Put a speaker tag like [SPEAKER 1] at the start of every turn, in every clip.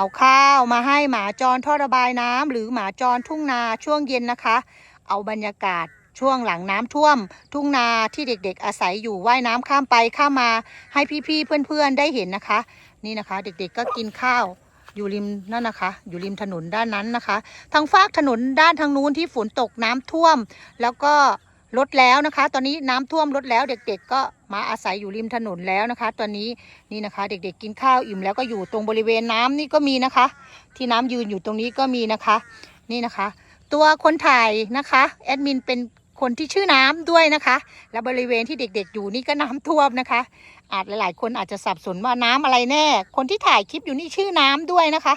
[SPEAKER 1] เอาข้าวมาให้หมาจรท่อระบายน้ำหรือหมาจรทุ่งนาช่วงเย็นนะคะ เอาบรรยากาศช่วงหลังน้ำท่วม ทุ่งนาที่เด็กๆ อาศัยอยู่ว่ายน้ำข้ามไปข้ามมาให้พี่ๆเพื่อนๆได้เห็นนะคะ นี่นะคะ เด็กๆก็กินข้าวอยู่ริมนั่นนะคะ อยู่ริมถนนด้านนั้นนะคะ ทางฝากถนนด้านทางนู้นที่ฝนตกน้ำท่วม แล้วก็ ลดแล้วนะคะ ตอนนี้น้ำท่วมลดแล้วเด็ก ๆ ก็มาอาศัยอยู่ริมถนนแล้วนะคะ ตอนนี้นี่นะคะ เด็ก ๆ กินข้าวอิ่มแล้วก็อยู่ตรงบริเวณน้ำนี่ก็มีนะคะ ที่น้ำยืนอยู่ตรงนี้ก็มีนะคะ นี่นะคะ ตัวคนถ่ายนะคะแอดมินเป็นคนที่ชื่อน้ำด้วยนะคะ และบริเวณที่เด็ก ๆ อยู่นี่ก็น้ำท่วมนะคะ อาจหลาย ๆ คนอาจจะสับสนว่าน้ำอะไรแน่ คนที่ถ่ายคลิปอยู่นี่ชื่อน้ำด้วยนะคะ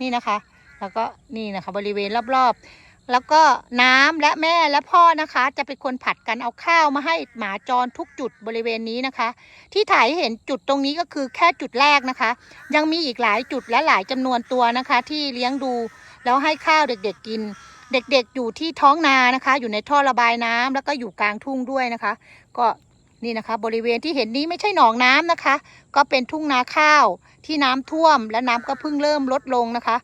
[SPEAKER 1] นี่นะคะ แล้วก็นี่นะคะ บริเวณรอบๆ แล้วก็น้ำและแม่และพ่อนะคะ จะเป็นคนผัดกันเอาข้าวมาให้หมาจรทุกจุดบริเวณนี้นะคะ ที่ถ่ายเห็นจุดตรงนี้ก็คือแค่จุดแรกนะคะ ยังมีอีกหลายจุดและหลายจำนวนตัวนะคะ ที่เลี้ยงดูแล้วให้ข้าวเด็กๆกิน เด็กๆอยู่ที่ท้องนานะคะ อยู่ในท่อระบายน้ำแล้วก็อยู่กลางทุ่งด้วยนะคะ ก็นี่นะคะ บริเวณที่เห็นนี้ไม่ใช่หนองน้ำนะคะ ก็เป็นทุ่งนาข้าวที่น้ำท่วมและน้ำก็เพิ่งเริ่มลดลงนะคะ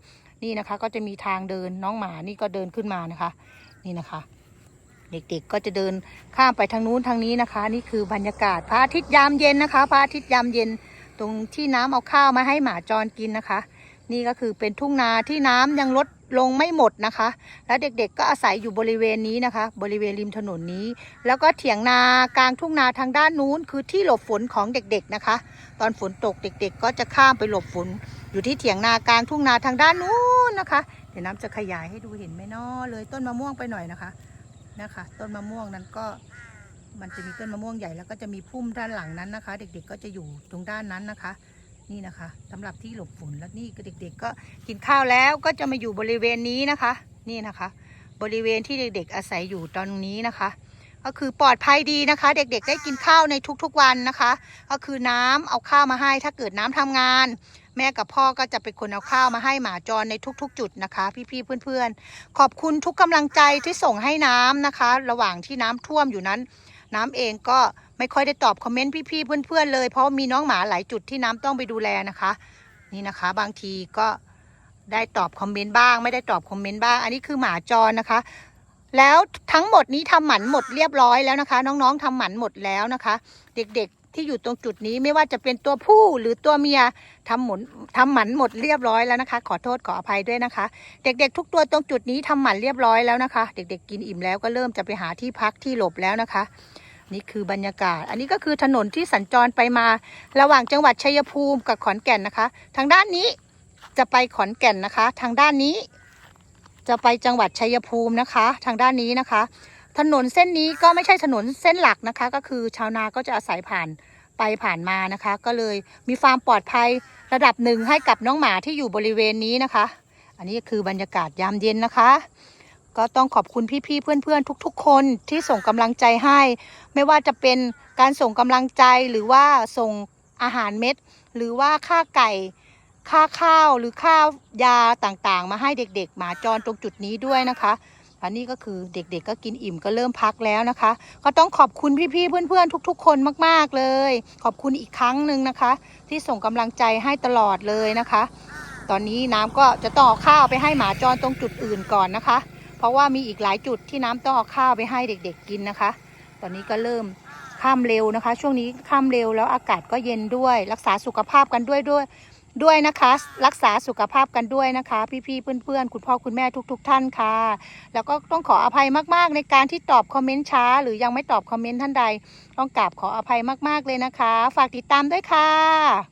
[SPEAKER 1] นี่นะคะ ก็จะมีทางเดินน้องหมานี่ก็เดินขึ้นมานะคะ นี่นะคะ เด็กๆก็จะเดินข้ามไปทางนู้นทางนี้นะคะ นี่คือบรรยากาศพระอาทิตย์ยามเย็นนะคะพระอาทิตย์ยามเย็นตรงที่น้ำเอาข้าวมาให้หมาจรกินนะคะ นี่ก็คือเป็นทุ่งนาที่น้ำยังลดลงไม่หมดนะคะ แล้วเด็กๆก็อาศัยอยู่บริเวณนี้นะคะ บริเวณริมถนนนี้ แล้วก็เถียงนากลางทุ่งนาทางด้านนู้น คือที่หลบฝนของเด็กๆนะคะ ตอนฝนตกเด็ก ๆ ก็จะข้ามไปหลบฝน อยู่ที่เถียงนากลางทุ่งนาทางด้านนู้นนะคะ เดี๋ยวน้ำจะขยายให้ดูเห็นไหมนาะเลยต้นมะม่วงไปหน่อยนะคะนะคะ ต้นมะม่วงนั้นก็มันจะมีต้นมะม่วงใหญ่แล้วก็จะมีพุ่มด้านหลังนั้นนะคะ เด็กๆก็จะอยู่ตรงด้านนั้นนะคะ นี่นะคะสำหรับที่หลบฝนแล้วนี่ก็เด็กๆก็กินข้าวแล้วก็จะมาอยู่บริเวณนี้นะคะ นี่นะคะ บริเวณที่เด็กๆอาศัยอยู่ตอนนี้นะคะ ก็คือปลอดภัยดีนะคะ เด็กๆ ได้กินข้าวในทุกๆวันนะคะ ก็คือน้ำเอาข้าวมาให้ถ้าเกิดน้ำทำงาน แม่กับพ่อก็จะเป็นคนเอาข้าวมาให้หมาจรในทุกๆ จุดนะคะ พี่ๆเพื่อนๆ ขอบคุณทุกกำลังใจที่ส่งให้น้ำนะคะ ระหว่างที่น้ำท่วมอยู่นั้น น้ำเองก็ไม่ค่อยได้ตอบคอมเมนต์พี่ๆเพื่อนๆเลย เพราะมีน้องหมาหลายจุดที่น้ำต้องไปดูแลนะคะ นี่นะคะ บางทีก็ได้ตอบคอมเมนต์บ้าง ไม่ได้ตอบคอมเมนต์บ้าง อันนี้คือหมาจรนะคะ แล้วทั้งหมดนี้ทำหมันหมดเรียบร้อยแล้วนะคะ น้องๆทำหมันหมดแล้วนะคะ เด็กๆ ที่อยู่ตรงจุดนี้ไม่ว่าจะเป็นตัวผู้หรือตัวเมียทำหมุนทำหมันหมดเรียบร้อยแล้วนะคะ ขอโทษขออภัยด้วยนะคะ เด็กๆ ทุกตัวตรงจุดนี้ทำหมันเรียบร้อยแล้วนะคะ เด็กๆ กินอิ่มแล้วก็เริ่มจะไปหาที่พักที่หลบแล้วนะคะ นี่คือบรรยากาศ อันนี้ก็คือถนนที่สัญจรไปมา ระหว่างจังหวัดชัยภูมิกับขอนแก่นนะคะ ทางด้านนี้จะไปขอนแก่นนะคะ ทางด้านนี้ จะไปจังหวัดชัยภูมินะคะ ทางด้านนี้นะคะ ถนนเส้นนี้ก็ไม่ใช่ถนนเส้นหลักนะคะ ก็คือชาวนาก็จะอาศัยผ่านไปผ่านมานะคะ ก็เลยมีความปลอดภัยระดับหนึ่งให้กับน้องหมาที่อยู่บริเวณนี้นะคะ อันนี้คือบรรยากาศยามเย็นนะคะ ก็ต้องขอบคุณพี่ๆเพื่อนๆ ทุก ๆ คนที่ส่งกำลังใจให้ ไม่ว่าจะเป็นการส่งกำลังใจหรือว่าส่งอาหารเม็ด หรือว่าค่าไก่ค่าข้าวหรือค่ายาต่างๆ มาให้เด็กๆ หมาจรตรงจุดนี้ด้วยนะคะ อันนี้ก็คือเด็กๆก็กินอิ่มก็เริ่มพักแล้วนะคะ ก็ต้องขอบคุณพี่ๆเพื่อนๆ ทุก ๆ คนมากๆเลย ขอบคุณอีกครั้งหนึ่งนะคะ ที่ส่งกำลังใจให้ตลอดเลยนะคะ ตอนนี้น้ำก็จะต้อข้าวไปให้หมาจรตรงจุดอื่นก่อนนะคะ เพราะว่ามีอีกหลายจุดที่น้ำต้องเอาข้าวไปให้เด็ก ๆ กินนะคะ ตอนนี้ก็เริ่มข้ามเร็วนะคะ ช่วงนี้ข้ามเร็วแล้วอากาศก็เย็นด้วย รักษาสุขภาพกันด้วยด้วย ด้วยนะคะ รักษาสุขภาพกันด้วยนะคะ พี่ๆเพื่อนๆ คุณพ่อคุณแม่ทุก ๆ ท่านค่ะ แล้วก็ต้องขออภัยมากๆ ในการที่ตอบคอมเมนต์ช้า หรือยังไม่ตอบคอมเมนต์ท่านใด ต้องกราบขออภัยมากๆเลยนะคะ ฝากติดตามด้วยค่ะ